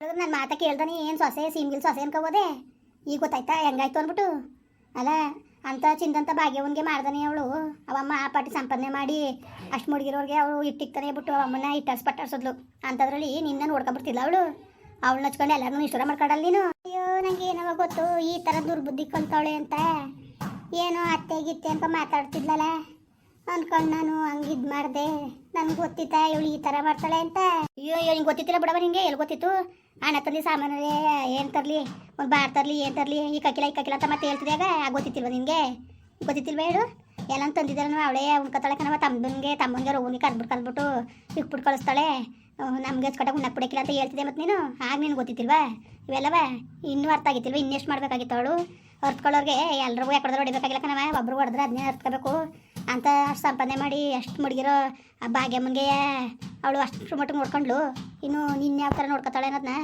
ನನ್ನ ಮಾತಾ ಕೇಳ್ದಾನೆ, ಏನು ಸೊಸೆ, ಸೀಮ್ಗಿಲ್ ಸೊಸೆ ಅನ್ಕೋಬೋದೆ? ಈಗ ಗೊತ್ತಾಯ್ತಾ, ಹೆಂಗಾಯ್ತು ಅಂದ್ಬಿಟ್ಟು ಅಲ್ಲ, ಅಂತ ಚಿಂದಂತ ಭಾಗ್ಯವನ್ಗೆ ಮಾಡ್ದಾನೆ ಅವಳು. ಅವಮ್ಮ ಆ ಪಾಟಿ ಸಂಪಾದನೆ ಮಾಡಿ ಅಷ್ಟು ಮುಡುಗಿರೋರಿಗೆ ಅವಳು ಇಟ್ಟಿಕ್ತಾನೆ ಬಿಟ್ಟು ಅವಮ್ಮನ ಇಟ್ಟರ್ಸ್ ಪಟ್ಟಾರ್ಸಿದ್ಲು. ಅಂಥದ್ರಲ್ಲಿ ನಿನ್ನ ನೋಡ್ಕೊಂಡ್ಬಿಡ್ತಿಲ್ಲ ಅವಳು. ಅವಳು ನಚ್ಕೊಂಡು ಎಲ್ಲರನ್ನೂ ಇಷ್ಟರ ಮಾಡ್ಕೊಡಲ್ಲ ನೀನು. ಅಯ್ಯೋ ನಂಗೆ ಏನವ ಗೊತ್ತು, ಈ ಥರ ದುರ್ಬುದ್ಧಿ ಕಲ್ತವಳೆ ಅಂತ. ಏನೋ ಅತ್ತೆ ಗಿತ್ತೆ ಅಂತ ಮಾತಾಡ್ತಿದ್ಲಲ್ಲ. ಅಂದ್ಕೊಂಡು ನಾನು ಹಂಗೆ ಇದು ಮಾಡಿದೆ. ನನ್ಗೆ ಗೊತ್ತಿತ್ತ ಇವಳು ಈ ಥರ ಮಾಡ್ತಾಳೆ ಅಂತ? ಅಯ್ಯೋ ಅಯ್ಯೋ ಹಿಂಗೆ ಗೊತ್ತಿತ್ತಿಲ್ಲ ಬಿಡವ ನಿಂಗೆ? ಎಲ್ಲಿ ಗೊತ್ತಿತ್ತು? ಹಣ ತರಲಿ ಸಾಮಾನು ಏನು ತರಲಿ? ಒಂದು ಬಾರ್ ತರಲಿ, ಏನು ತರಲಿ? ಈ ಕಕ್ಕಿಲ ಈ ಕಕ್ಕಿಲ ಅಂತ ಮತ್ತೆ ಹೇಳ್ತಿದ್ಯಾಗ? ಗೊತ್ತಿತ್ತಿಲ್ವ ನಿನಗೆ? ಗೊತ್ತಿತ್ತಿಲ್ವ ಹೇಳು? ಎಲ್ಲ ತಂದಿದ್ದಾರನು ಅವಳೇ ಉಣ್ಕೊತಾಳೆ ಕಣವ ತಮ್ಮನಿಗೆ ತಮ್ಮನಿಗೆ ರೋಗಿ ಕದ್ಬಿಟ್ಟು ಕದ್ಬಿಟ್ಟು ಇಕ್ಬಿಟ್ಟು ಕಳಿಸ್ತಾಳೆ. ನಮ್ಗೆ ಹಚ್ಕೊಟ್ಟಾಗ ಉಣ್ಣಕ್ಕೆ ಬಿಡಕ್ಕಿಲ್ಲ ಅಂತ ಹೇಳ್ತಿದ್ದೆ ಮತ್ತು ನೀನು? ಆಗ ನೀನು ಗೊತ್ತಿತ್ತಿಲ್ವ? ಇವೆಲ್ಲವ? ಇನ್ನೂ ಅರ್ಥ ಆಗಿತ್ತಿಲ್ವ? ಇನ್ನೆಷ್ಟು ಮಾಡಬೇಕಾಗಿತ್ತು ಅವಳು? ಅರ್ತ್ಕೊಳ್ಳೋರಿಗೆ ಎಲ್ರಿಗೂ ಹೊಡೆದ್ರೆ ಹೊಡಿಬೇಕಾಗಿಲ್ಲ ಕಣವ ಒಬ್ರು ಹೊಡೆದ್ರೆ ಅದನ್ನೇ ಅರ್ತ್ಕೋಬೇಕು. ಅಂತ ಅಷ್ಟು ಸಂಪಾದನೆ ಮಾಡಿ ಅಷ್ಟು ಮುಡ್ಗಿರೋ ಆ ಭಾಗ್ಯಮ್ಮನಿಗೆ ಅವಳು ಅಷ್ಟು ಮಟ್ಟ ನೋಡ್ಕೊಂಡ್ಲು ಇನ್ನು ನಿನ್ನ ಯಾವ ಥರ ನೋಡ್ಕೊತಾಳೆ ಅನ್ನೋದನ್ನ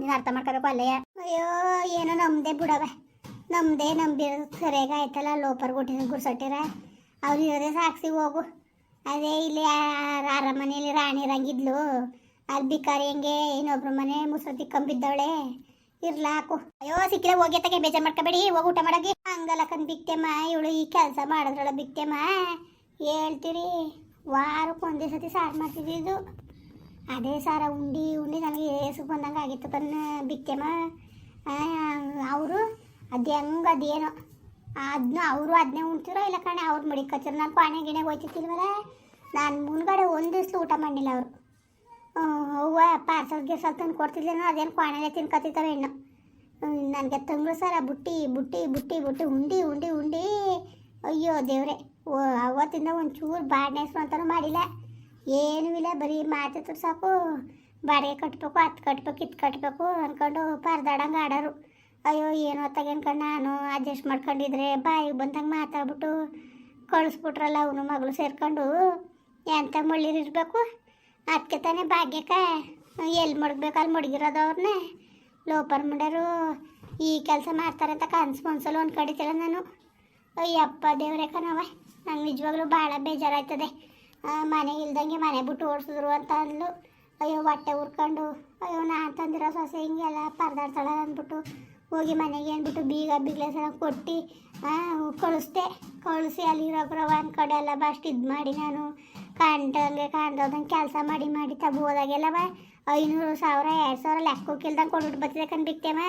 ನೀನು ಅರ್ಥ ಮಾಡ್ಕೋಬೇಕು ಅಲ್ಲೇ. ಅಯ್ಯೋ, ಏನೋ ನಮ್ಮದೇ ಬಿಡವ. ನಮ್ಮದೇ ನಂಬಿರೋದು ಸರಿಯಾಗಿ ಆಯ್ತಲ್ಲ ಲೋಪರ್ ಗುಟ್ಟಿನ ಗುಡ್ಸಟ್ಟಿರ ಅವ್ರು ಇರೋದೇ ಸಾಕ್ಸಿ ಹೋಗು. ಅದೇ ಇಲ್ಲಿ ಅರಮನೆಯಲ್ಲಿ ರಾಣಿ ರಂಗಿದ್ಲು ಅಲ್ಲಿ ಬಿಕಾರಿ ಹೆಂಗೆ ಇನ್ನೊಬ್ರ ಮನೆ ಮುಸ್ರ ತಿಕ್ಕಂಬಿದ್ದವಳೆ ಇರ್ಲಾಕು ಅಯ್ಯೋ, ಸಿಕ್ಕಿದ್ರೆ ಹೋಗಿ ತಗೆ ಬೇಜಾರು ಮಾಡ್ಕೋಬೇಡಿ. ಹೋಗಿ ಊಟ ಮಾಡಾಗಿ ಹಂಗಲ್ಲ ಕಂದ್ ಇವಳು ಈ ಕೆಲಸ ಮಾಡಿದ್ರಳ ಬಿಕ್ತೆಮ್ಮ ಹೇಳ್ತೀರಿ, ವಾರಕ್ಕೆ ಒಂದೇ ಸತಿ ಸಾರು ಇದು. ಅದೇ ಸಾರ, ಉಂಡಿ ಉಂಡಿ ನನಗೆ ಏಸು ಬಂದಂಗೆ ಆಗಿತ್ತು ಕನ್ನ ಬಿಕ್ತೆಮ್ಮ ಅವರು, ಅದು ಹೆಂಗೆ ಅದೇನೋ ಅದನ್ನ ಅವರು ಅದನ್ನೇ ಉಣ್ತಿರೋ ಇಲ್ಲ ಕಣೆ, ಅವ್ರು ಮಡಿ ಕಚ್ಚರು ನಾನು ಪಾಣೆ ಗಿಣೆ ಹೋಯ್ತಿತ್ತಿಲ್ವಲ್ಲ ನಾನು ಮುಂದ್ಗಡೆ ಒಂದು ದಿವ್ಸ ಊಟ ಮಾಡಿಲ್ಲ ಅವರು. ಅವ್ವ ಪಾರ್ಸಲ್ ಗಿರ್ಸಲ್ ತಂದು ಕೊಡ್ತಿದ್ಲೇನೋ ಅದೇನು ಕ್ವಾಣೆಲೆ ತಿನ್ಕೊತಿತ್ತವ ಹೆಣ್ಣು. ನನಗೆ ತಂಗಳು ಸರ ಬುಟ್ಟಿ ಬುಟ್ಟಿ ಬುಟ್ಟಿ ಬುಟ್ಟಿ, ಉಂಡಿ ಉಂಡಿ ಉಂಡಿ. ಅಯ್ಯೋ ದೇವ್ರೆ, ಓ, ಅವತ್ತಿಂದ ಒಂಚೂರು ಬಾಡ್ನೆ ಹೆಸ್ರು ಅಂತಲೂ ಮಾಡಿಲ್ಲ. ಏನೂ ಇಲ್ಲ, ಬರೀ ಮಾತು ಸಾಕು ಬಾಡಿಗೆ ಕಟ್ಟಬೇಕು ಹತ್ತು ಕಟ್ಟಬೇಕು ಇತ್ತು ಕಟ್ಟಬೇಕು ಅಂದ್ಕೊಂಡು ಪರದಾಡಂಗೆ ಆಡೋರು. ಅಯ್ಯೋ, ಏನೋ ತಗೊಂಡ್ಕೊಂಡು ನಾನು ಅಡ್ಜಸ್ಟ್ ಮಾಡ್ಕೊಂಡಿದ್ರೆ ಬಾಯಿಗೆ ಬಂದಂಗೆ ಮಾತಾಡ್ಬಿಟ್ಟು ಕಳಿಸ್ಬಿಟ್ರಲ್ಲ ಅವನು ಮಗಳು ಸೇರ್ಕೊಂಡು. ಎಂಥ ಮಳ್ಳಿರಿರ್ಬೇಕು ಅದಕ್ಕೆ ತಾನೇ ಭಾಗ್ಯಕ್ಕ ಎಲ್ಲಿ ಮಡಗ್ಬೇಕು ಅಲ್ಲಿ ಮುಡ್ಗಿರೋದು ಅವ್ರನ್ನ ಲೋಪರ್ ಮುಂಡರು ಈ ಕೆಲಸ ಮಾಡ್ತಾರೆ ಅಂತ ಕನ್ಸು ಮನ್ಸಲ್ಲಿ ಒಂದು ಕಡಿತಿಲ್ಲ ನಾನು. ಅಯ್ಯಪ್ಪ ದೇವ್ರೆ ಕಣವ ನಂಗೆ ನಿಜವಾಗ್ಲೂ ಭಾಳ ಬೇಜಾರಾಯ್ತದೆ. ಮನೆ ಇಲ್ದಂಗೆ ಮನೆ ಬಿಟ್ಟು ಓಡಿಸಿದ್ರು ಅಂತ ಅಂದ್ಲು. ಅಯ್ಯೋ, ಹೊಟ್ಟೆ ಉರ್ಕೊಂಡು. ಅಯ್ಯೋ ನಾ ತಂದಿರೋ ಸೊಸೆ ಹಿಂಗೆಲ್ಲ ಪರದಾಡ್ತಾಳ ಅಂದ್ಬಿಟ್ಟು ಹೋಗಿ ಮನೆಗೆ ಅಂದ್ಬಿಟ್ಟು ಬೀಗ ಬಿಗ್ಲೆ ಸಲ ಕೊಟ್ಟು ಕಳಿಸ್ದೆ. ಕಳಿಸಿ ಅಲ್ಲಿರೋ ಒಂದು ಕಡೆ ಎಲ್ಲ ಬಸ್ಟ್ ಇದು ಮಾಡಿ ನಾನು. ಕಂಡಂಗೆ ಕಾಣ್ದೋದಂಗೆ ಕೆಲಸ ಮಾಡಿ ಮಾಡಿ ತಗೋದಾಗೆಲ್ಲವ ಐನೂರು ಸಾವಿರ, ಎರಡು ಸಾವಿರ ಲೆಕ್ಕಕ್ಕಿಲ್ದಂಗೆ ಕೊಡ್ಬಿಟ್ಟು ಬರ್ತದೆ ಕಂಡು ಬಿಕ್ತೇವ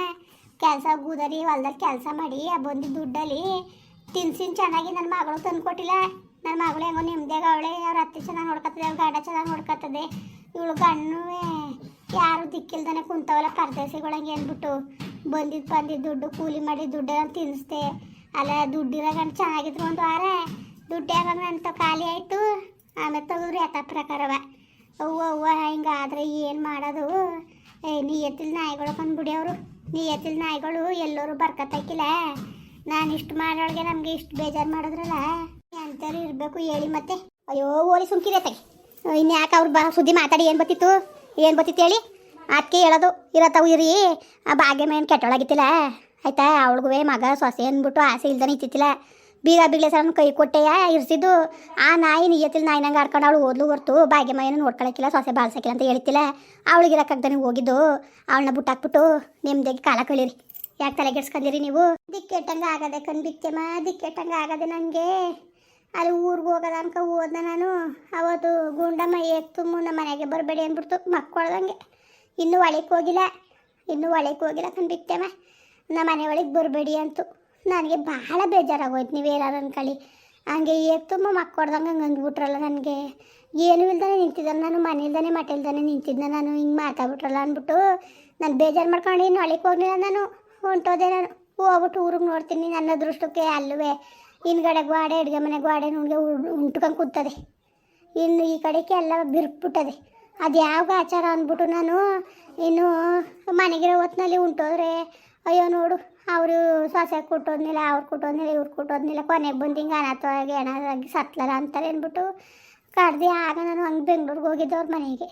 ಕೆಲಸ ಗೂದರಿ ಹೊಲ್ದಲ್ಲಿ ಕೆಲಸ ಮಾಡಿ ಬಂದಿದ್ದ ದುಡ್ಡಲ್ಲಿ ತಿನ್ಸಿನ ಚೆನ್ನಾಗಿ ನನ್ನ ಮಗಳು ತಂದು ಕೊಟ್ಟಿಲ್ಲ ನನ್ನ ಮಗಳು ಹೆಂಗೋ ನಿಮ್ದಾಗ ಅವಳೆ, ಅವ್ರ ಅತ್ತೆ ಚೆನ್ನಾಗಿ ನೋಡ್ಕೊತದೆ ಅವ್ರ ಗಂಡ ಚೆನ್ನಾಗಿ ನೋಡ್ಕತ್ತದೆ. ಇವಳು ಗಣ್ಣುವೆ ಯಾರು ದಿಕ್ಕಿಲ್ದಾನೆ ಕುಂತವಲ್ಲ ಪರದೇಸಿಗಳಂಗೆ ಅಂದ್ಬಿಟ್ಟು ಬಂದಿದ್ದು ಬಂದಿದ್ದು ದುಡ್ಡು ಕೂಲಿ ಮಾಡಿ ದುಡ್ಡೆಲ್ಲ ತಿನ್ನಿಸ್ದೆ ಅಲ್ಲ ದುಡ್ಡಿರೋ ಗಂಡು ಚೆನ್ನಾಗಿದ್ರು ಒಂದು ವಾರ, ದುಡ್ಡು ಯಾವಾಗ ನನ್ನ ಖಾಲಿ ಆಯಿತು. ಆಮೇಲೆ ತೆಗೆದ್ರು ಆತ ಪ್ರಕಾರವ. ಅವ್ವ ಅವ್ವ ಹಿಂಗಾದ್ರೆ ಏನು ಮಾಡೋದು? ಏ ಎತ್ತಿಲ್ ನಾಯಿಗಳು ಬಂದ್ಬಿಡಿ ಅವರು ಎತ್ತಿಲ್ ನಾಯಿಗಳು ಎಲ್ಲರೂ ಬರ್ಕತ್ತಾಕಿಲ್ಲ ನಾನು ಇಷ್ಟು ಮಾಡೋಳಿಗೆ ನಮಗೆ ಇಷ್ಟು ಬೇಜಾರು ಮಾಡಿದ್ರಲ್ಲ. ಎಂಥವ್ರು ಇರಬೇಕು ಹೇಳಿ ಮತ್ತೆ. ಅಯ್ಯೋ, ಓಲಿ ಸುಮ್ಕಿದೆ ತಗಿ ಇನ್ನು ಯಾಕೆ ಅವ್ರು ಬಾ ಸುದ್ದಿ ಮಾತಾಡಿ ಏನು ಬತ್ತಿತ್ತು? ಏನು ಬತ್ತಿತ್ತು ಹೇಳಿ? ಅದಕ್ಕೆ ಹೇಳೋದು. ಇರತ್ತವು ಇರಿ. ಆ ಭಾಗ್ಯ ಮೇನ್ ಕೆಟ್ಟೊಳಗಿತ್ತಿಲ್ಲ. ಆಯ್ತಾ ಅವಳಿಗೂ ಮಗ ಸೊಸೆ ಅಂದ್ಬಿಟ್ಟು ಆಸೆ ಇಲ್ದನೇ ಇತ್ತಿತ್ತಿಲ್ಲ. ಬೀಗ ಬಿಗ್ಲೆ ಸರ್ ಕೈ ಕೊಟ್ಟೆಯ ಇರಿಸಿದ್ದು, ಆ ನಾಯಿ ನಿಯತ್ತಿಲ್ ನಾಯಿ ನಂಗೆ ಆಡ್ಕೊಂಡು ಅವಳು ಓದ್ಲು ಹೊರ್ತು ಭಾಗ್ಯಮಯ್ಯನ ನೋಡ್ಕೊಳಕ್ಕಿಲ್ಲ ಸೊಸೆ ಬಾಳ್ಸಕ್ಕಿಲ್ಲ ಅಂತ ಹೇಳ್ತಿಲ್ಲ. ಅವಳಿಗೆ ಇರಕ್ಕಾಗ್ದಾನೆ ಹೋಗಿದ್ದು, ಅವಳನ್ನ ಬುಟ್ಟಾಕ್ಬಿಟ್ಟು ನಿಮ್ದಾಗಿ ಕಾಲ ಕಳೀರಿ ಯಾಕೆ ತಲೆಗೆಡ್ಸ್ಕೊಂಡಿರಿ ನೀವು? ದಿಕ್ಕೆಟ್ಟಂಗೆ ಆಗದೆ ಕಣ್ ಬಿತ್ತೆಮ್ಮ ದಿಕ್ಕೆಟ್ಟಂಗೆ ಆಗದೆ ನನಗೆ ಅಲ್ಲಿ ಊರಿಗೆ ಹೋಗೋದ ಅನ್ಕ ಹೋದ ನಾನು. ಅವತ್ತು ಗುಂಡಮ್ಮ ಎತ್ತು ಮುನ್ನ ಮನೆಗೆ ಬರಬೇಡಿ ಅಂದ್ಬಿಡ್ತು, ಮಕ್ಕಳ್ದಂಗೆ. ಇನ್ನೂ ಒಳಕ್ಕೆ ಹೋಗಿಲ್ಲ, ಇನ್ನೂ ಒಳಕ್ಕೆ ಹೋಗಿಲ್ಲ ಕಣ್ ಬಿತ್ತೆಮ್ಮ ನಮ್ಮ ಮನೆ ಒಳಗೆ ಬರಬೇಡಿ ಅಂತು. ನನಗೆ ಬಹಳ ಬೇಜಾರಾಗೋಯ್ತು ನೀವೇನಾರು ಅನ್ಕೊಳ್ಳಿ. ಹಂಗೆ ಏಕ್ ತುಂಬ ಮಕ್ಕೊಡ್ದಂಗೆ ಹಂಗೆ ಅಂದ್ಬಿಟ್ರಲ್ಲ ನನಗೆ. ಏನೂ ಇಲ್ದಾನೆ ನಿಂತಿದ್ದಾನೆ ನಾನು, ಮನೆ ಇಲ್ದಾನೆ ಮಠ ಇಲ್ದಾನೆ ನಿಂತಿದ್ದೆ ನಾನು, ಹಿಂಗೆ ಮಾತಾಡ್ಬಿಟ್ರಲ್ಲ ಅಂದ್ಬಿಟ್ಟು ನಾನು ಬೇಜಾರು ಮಾಡ್ಕೊಂಡು ಇನ್ನು ಹೊಳಿಗೆ ಹೋಗಲಿಲ್ಲ ನಾನು, ಹೊಂಟೋದೆ ನಾನು. ಹೋಗ್ಬಿಟ್ಟು ಊರಿಗೆ ನೋಡ್ತೀನಿ, ನನ್ನ ದೃಷ್ಟಕ್ಕೆ ಅಲ್ಲವೇ. ಹಿಂದ್ಗಡೆ ಗ್ವಾಡೆ ಅಡುಗೆ ಮನೆ ಗ್ವಾಡೆ ನುಂಗೆ ಉಂಟ್ಕೊಂಡು ಕೂತದೆ. ಇನ್ನು ಈ ಕಡೆಗೆ ಎಲ್ಲ ಬಿರ್ಕ್ಬಿಟ್ಟದೆ. ಅದು ಯಾವ ಆಚಾರ ಅಂದ್ಬಿಟ್ಟು ನಾನು, ಇನ್ನು ಮನೆಗಿರೋ ಹೊತ್ತಿನಲ್ಲಿ ಉಂಟೋದ್ರೆ ಅಯ್ಯೋ ನೋಡು, ಅವರು ಸೊಸೆ ಕೊಟ್ಟೋದ್ನಿಲ್ಲ, ಅವ್ರು ಕೊಟ್ಟೋದ್ನಿಲ್ಲ, ಇವ್ರು ಕೊಟ್ಟೋದ್ನಿಲ್ಲ, ಕೊನೆಗೆ ಬಂದು ಹಿಂಗೆ ಅನಾಥವಾಗಿ ಏನಾಗಿ ಸತ್ಲಲ್ಲ ಅಂತಾರೆ ಅಂದ್ಬಿಟ್ಟು ಕಡ್ದು ಆಗ ನಾನು ಹಂಗೆ ಬೆಂಗ್ಳೂರಿಗೆ ಹೋಗಿದ್ದೆ ಅವ್ರ ಮನೆಗೆ.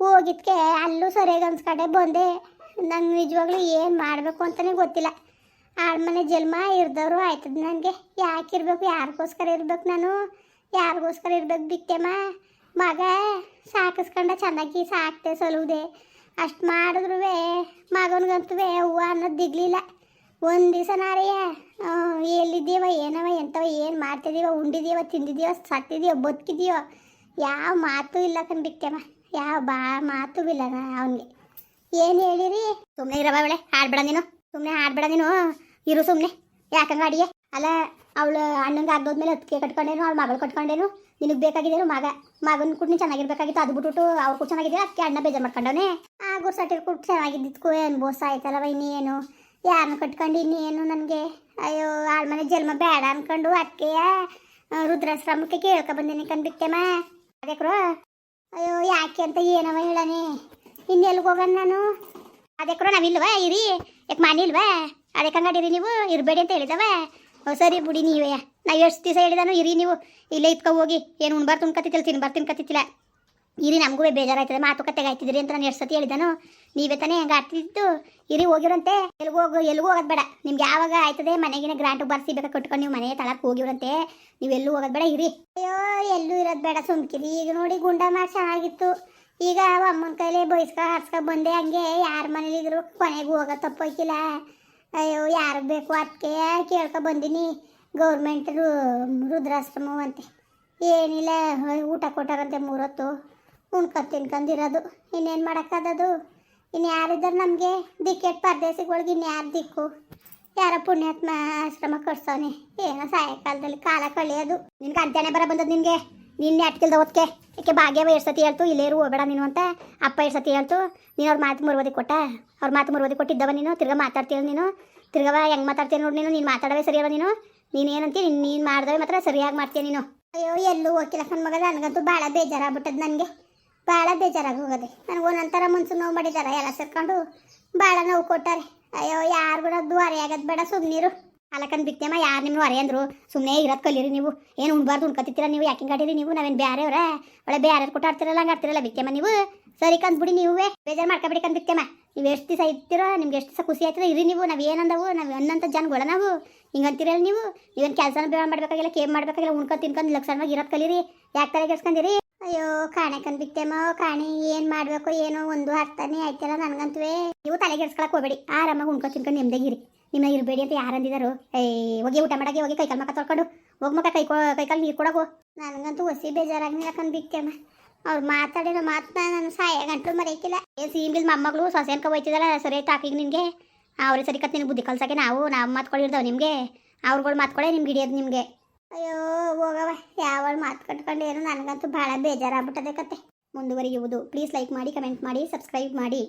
ಹೋಗಿದ್ಕೆ ಅಲ್ಲೂ ಸರಿಯಾಗಿ ಅನ್ಸ್ಕಡೆ ಬಂದೆ. ನಾನು ನಿಜವಾಗ್ಲೂ ಏನು ಮಾಡಬೇಕು ಅಂತಲೇ ಗೊತ್ತಿಲ್ಲ. ಆಳ್ಮನೆ ಜನ್ಮ ಇರ್ದವರು ಆಯ್ತದ ನನಗೆ ಯಾಕೆ ಇರಬೇಕು, ಯಾರಿಗೋಸ್ಕರ ಇರ್ಬೇಕು ನಾನು? ಯಾರಿಗೋಸ್ಕರ ಇರ್ಬೇಕು ಬಿಟ್ಟೆಮ್ಮ? ಮಗ ಸಾಕಿಸ್ಕೊಂಡ ಚೆನ್ನಾಗಿ ಸಾಕ್ತೆ ಸಲುದೆ ಅಷ್ಟು ಮಾಡಿದ್ರು ಮಗನಿಗಂತೂ ಹೂವು ಅನ್ನೋದು ದಿಗ್ಲಿಲ್ಲ. ಒಂದು ದಿವಸ ನಾರಿಯ ಎಲ್ಲಿದ್ದೀವ, ಏನವ, ಎಂತವ, ಏನು ಮಾಡ್ತಿದ್ದೀವ ಉಂಡಿದೀವ ತಿಂದಿದ್ದೀವ ಸತ್ತಿದೀವ ಬದುಕಿದೀವ ಯಾವ ಮಾತು ಇಲ್ಲ ಕಂಡಿಕ್ಕೆಮ್ಮ ಯಾವ ಬಾ, ಮಾತು ಇಲ್ಲ ಅವನಿಗೆ. ಏನು ಹೇಳಿರಿ? ಸುಮ್ಮನೆ ಇರವ ಅವಳೆ, ಹಾಡ್ಬೇಡ ನೀನು. ಸುಮ್ಮನೆ ಹಾಡ್ಬೇಡ ನೀನು. ಇರು ಸುಮ್ಮನೆ ಯಾಕಂಗ ಅಡಿಗೆ ಅಲ್ಲ, ಅವಳು ಅಣ್ಣಂಗೆ ಆಗೋದ್ಮೇಲೆ ಅದಕ್ಕೆ ಕಟ್ಕೊಂಡೇನು, ಅವಳು ಮಗಳು ಕಟ್ಕೊಂಡೇನು? ನಿನಗೆ ಬೇಕಾಗಿದ್ದೇನು ಮಗ, ಮಗನ ಕೂಡ ನೀನು ಚೆನ್ನಾಗಿರ್ಬೇಕಾಗಿತ್ತು. ಅದು ಬಿಟ್ಬಿಟ್ಟು ಅವ್ರು ಕೂಡ ಚೆನ್ನಾಗಿದ್ದೀರ? ಅದಕ್ಕೆ ಅಣ್ಣ ಬೇಜಾರು ಮಾಡ್ಕೊಂಡವನೇ. ಆ ಗುರ್ಸಟ್ಟಿರ್ ಕೂಡ ಚೆನ್ನಾಗಿದ್ದಿದ್ಕು, ಏನು ಬೋಸ ಆಯ್ತಲ್ಲವ ಇನ್ನೇನು ಯಾರನ್ನ ಕಟ್ಕೊಂಡು ಇನ್ನೇನು ನನಗೆ? ಅಯ್ಯೋ, ಆಳ್ ಮನೆ ಜನ್ಮ ಬೇಡ ಅನ್ಕೊಂಡು ಅಕ್ಕೆಯ ರುದ್ರಾಶ್ರಮಕ್ಕೆ ಕೇಳ್ಕೊ ಬಂದೇನೆ ಕಂಡ್ಬಿಟ್ಟೆಮ್ಮ ಅದಕ್ರು ಅಯ್ಯೋ, ಯಾಕೆ ಅಂತ ಏನವ ಹೇಳನೆ? ಇನ್ನೆಲ್ಗೆ ಹೋಗೋಣ ನಾನು? ಆದೇಕ್ರೋ ನಾವಿಲ್ವಾ? ಇರಿ. ಯಾಕೆ ಮಾನಿಲ್ವಾ ಅದೇ ಹಂಗಾಡಿರಿ ನೀವು. ಇರಬೇಡಿ ಅಂತ ಹೇಳಿದವ. ಸರಿ ಬಿಡಿ ನೀವೇ. ನಾ ಎಷ್ಟು ದಿವಸ ಹೇಳಿದಾನು ಇರಿ ನೀವು. ಇಲ್ಲೇ ಇತ್ಕೊ ಹೋಗಿ. ಏನು ಉಣ್ಬಾರ್ ತಿನ್ಕತ್ತಿಲ್ಲ ತಿನ್ಬಾರ್ ತಿನ್ಕತ್ತಿಲ್ಲ ಇರಿ ನಮಗೂ ಬೇಜಾರಾಯ್ತದೆ. ಮಾತುಕತೆಗೆ ಆಯ್ತಿದ್ರಿ ಅಂತ ನಾನು ಎಷ್ಟು ಸತಿ ಹೇಳಿದಾನು. ನೀವೇ ತಾನೇ ಹಂಗೆ ಆಡ್ತಿದ್ದು. ಇರಿ ಹೋಗಿರಂತೆ ಎಲ್ಗೂ ಹೋಗು, ಎಲ್ಗೂ ಹೋಗೋದು ಬೇಡ. ನಿಮ್ಗೆ ಯಾವಾಗ ಆಯ್ತದೆ ಮನೆಗಿನ ಗ್ರಾಂಟು ಬರ್ಸಿ ಬೇಕಾ ಕಟ್ಕೊಂಡು ನೀವು ಮನೆ ತಳಕ್ಕೆ ಹೋಗಿರಂತೆ ನೀವು ಎಲ್ಲೂ ಹೋಗೋದು ಬೇಡ, ಇರಿ. ಅಯ್ಯೋ, ಎಲ್ಲೂ ಇರೋದು ಬೇಡ ಸುಮ್ಕಿರಿ. ಈಗ ನೋಡಿ ಗುಂಡ ಮಾಡಿ ಚೆನ್ನಾಗಿತ್ತು ಈಗ ಅಮ್ಮನ ಕೈಲಿ ಬೈಸ್ಕೊ ಹರ್ಸ್ಕ ಬಂದೆ. ಹಂಗೆ ಯಾರ ಮನೇಲಿ ಇದ್ರು ಕೊನೆಗೂ ಹೋಗೋ ತಪ್ಪೋಯ್ತಿಲ್ಲ ಅಯ್ಯೋ, ಯಾರು ಬೇಕು ಅದಕ್ಕೆ ಕೇಳ್ಕೊ ಬಂದೀನಿ. ಗೌರ್ಮೆಂಟ್ ರು ಅಂತೆ. ಏನಿಲ್ಲ ಊಟ ಕೊಟ್ಟಾರಂತೆ ಮೂರೊತ್ತು. ಉಣ್ಕೊಂಡು ತಿನ್ಕೊಂಡಿರೋದು ಇನ್ನೇನು ಮಾಡೋಕ್ಕದದು? ಇನ್ನು ಯಾರಿದ್ದಾರೆ ನಮಗೆ? ದಿಕ್ಕೆಟ್ ಪರದೇಶಗಳಿಗೆ ಇನ್ನು ಯಾರು ದಿಕ್ಕು? ಯಾರ ಪುಣ್ಯಾತ್ಮ ಆಶ್ರಮ ಕಟ್ಸವನೆ ಏನೋ ಸಾಯಂಕಾಲದಲ್ಲಿ ಕಾಲ ಕಳೆಯೋದು. ನಿನ್ಗೆ ಅಂತ್ಯನೇ ಬರ ಬಂದದ್ದು ನಿನಗೆ? ನಿನ್ನೆ ಅಟ್ಕಿಲ್ದ ಓದ್ಕೆ ಯಾಕೆ ಭಾಗ್ಯವ ಎಷ್ಟು ಸತಿ ಹೇಳ್ತು ಇಲ್ಲೇರು ಹೋಗಬೇಡ ನೀನು ಅಂತ ಅಪ್ಪ ಎಷ್ಟು ಸತಿ ಹೇಳ್ತು, ನೀನು ಅವ್ರ ಮಾತು ಮುರುವದಿ ಕೊಟ್ಟ? ಅವ್ರ ಮಾತು ಮುರುವದಿ ಕೊಟ್ಟಿದ್ದವ ನೀನು? ತಿರ್ಗಾ ಮಾತಾಡ್ತೀಯ ನೀನು? ತಿರ್ಗವ ಹೆಂಗೆ ಮಾತಾಡ್ತೀಯ ನೋಡಿ ನೀನು? ನೀನು ಮಾತಾಡವೇ ಸರಿಯಲ್ಲ ನೀನು? ನೀನು ಏನಂತೀಯ? ನೀನು ನೀನು ಮಾಡಿದವೆ ಮಾತ್ರ ಸರಿಯಾಗಿ ಮಾಡ್ತೀಯ ನೀನು? ಅಯ್ಯೋ, ಎಲ್ಲೂ ಹೋಗಿಲ್ಲ ಕಣ್ ಮಗ. ನನಗಂತೂ ಭಾಳ ಬೇಜಾರಾಗ್ಬಿಟ್ಟದ ನನಗೆ. ಭಾಳ ಬೇಜಾರಾಗಿ ಹೋಗೋದೆ ನನಗೆ ಒಂದೊಂಥರ ಮನ್ಸು ನೋವು ಮಾಡಿದ್ದಾರೆ ಎಲ್ಲ ಸೇರ್ಕೊಂಡು ಭಾಳ ನೋವು ಕೊಟ್ಟಾರೆ. ಅಯ್ಯೋ, ಯಾರು ಕೂಡ ದ್ವಾರಿ ಆಗೋದು ಬೇಡ ಸುಮ್ಮನಿರು ಅಲಕಂದ್ ಬಿತ್ತೇಮ ಯಾರು ನಿಮ್ಮ ಅರೆ ಅಂದ್ರು? ಸುಮ್ಮನೆ ಇರೋದು ಕಲೀರಿ ನೀವು. ಏನು ಉಣ್ಬಾರ್ದು ಉಣ್ಕತ್ತಿದ್ದೀರ ನೀವು ಯಾಕೆ ಕಟ್ಟಿರಿ ನೀವು? ನಾವೇನು ಬೇರೆಯವ್ರ ಒಳ್ಳೆ ಬೇರೆ ಕೊಟ್ಟು ಆಡ್ತಿರಲ್ಲ, ಹಂಗೆ ಆಡ್ತಿರಲ್ಲ ಬಿತ್ತೇಮ ನೀವು? ಸರಿ ಕಂದ್ಬಿಡಿ ನೀವೇ. ಬೇಜಾರು ಮಾಡ್ಕೊಬಿಡಿ ಕಂದ್ ಬಿತ್ತೇಮ ನೀವು ಎಷ್ಟು ದಿವಸ ಇರ್ತೀರೋ, ನಿಮ್ಗೆ ಎಷ್ಟು ದಿವಸ ಖುಷಿ ಆಯ್ತದ, ಇರಿ ನೀವು. ನಾವು ಏನಂದವು, ನಾವು ಅನ್ನಂಥ ಜನಗಳ ನಾವು. ಹಿಂಗೆ ಅಂತೀರಲ್ಲ ನೀವು? ನೀವೇನು ಕೆಲಸನ ಬೇಡ ಮಾಡ್ಬೇಕಾಗಿಲ್ಲ, ಕೇಮ್ ಮಾಡ್ಬೇಕಾಗಿಲ್ಲ, ಉಣ್ಕೊಂಡು ತಿನ್ಕೊಂಡು ಲಕ್ಷಣವಾಗಿ ಇರೋದು ಕಲೀರಿ. ಯಾಕೆ ತಲೆ ಕೆಡ್ಸ್ಕೊಂಡಿರಿ ಅಯ್ಯೋ, ಕಾಣೆ ಕಂದ್ ಬಿತ್ತೇಮೋ ಕಾಣಿ. ಏನು ಮಾಡಬೇಕು, ಏನೋ ಒಂದು ಅರ್ಥನೇ ಆಯ್ತಲ್ಲ ನನಗಂತೂ ನೀವು ತಲೆ ಕೆಡ್ಸ್ಕೊಳಕ್ಕೆ ಹೋಗ್ಬೇಡಿ. ಆರಾಮಾಗಿ ಉಣ್ಕೊಂಡು ತಿನ್ಕೊಂಡು ನಿಮ್ದಾಗಿರಿ ನಿಮ್ಮ ಇರಬೇಡಿ ಅಂತ ಯಾರು ಅಂದಿದಾರು. ಏಯ್, ಹೋಗಿ ಊಟ ಮಾಡಕ್ಕೆ ಹೋಗಿ ಕೈಕಾಲು ಮಕ್ಕ ತೊಳ್ಕೊಂಡು. ಹೋಗಿ ಮಕ್ಕ ಕೈ ಕೈಕಾಲು ನೀರು ಕೊಡೋಗು. ನನಗಂತೂ ಹೊಸಿ ಬೇಜಾರಾಗಿ ಬಿತ್ತೇಮ್ಮ ಅವ್ರು ಮಾತಾಡಿರೋ ಮಾತನ್ನ ನಾನು ಸಾಯ ಗಂಟಲು ಮರೆಯಕ್ಕಿಲ್ಲ ಏ ಸೀಮಿಲ್ ಮೊಮ್ಮಗಳು ಸೊಸೆ ಅನ್ಕೊ ಹೋಯ್ತಿದ್ದಲ್ಲ ಸರಿ ಟಾಕಿಗೆ ನಿನಗೆ ಅವ್ರಿಗೆ ಸರಿ ಕತ್ ನಿನಗೆ ಬುದ್ಧಿ ಕಲ್ಸಕ್ಕೆ ನಾವು ನಾವು ಮಾತ್ಕೊಂಡಿರ್ತಾವೆ ನಿಮಗೆ. ಅವ್ರುಗಳು ಮಾತ್ಕೊಳ್ಳೆ ನಿಮ್ಗೆ ಹಿಡಿಯೋದು ನಿಮಗೆ. ಅಯ್ಯೋ ಹೋಗವ ಯಾವಳು ಮಾತು ಕಟ್ಕೊಂಡು ಏನು ನನಗಂತೂ ಭಾಳ ಬೇಜಾರಾಗ್ಬಿಟ್ಟದೆ ಕತೆ. ಮುಂದುವರಿಯುವುದು. ಪ್ಲೀಸ್ ಲೈಕ್ ಮಾಡಿ, ಕಮೆಂಟ್ ಮಾಡಿ, ಸಬ್ಸ್ಕ್ರೈಬ್ ಮಾಡಿ.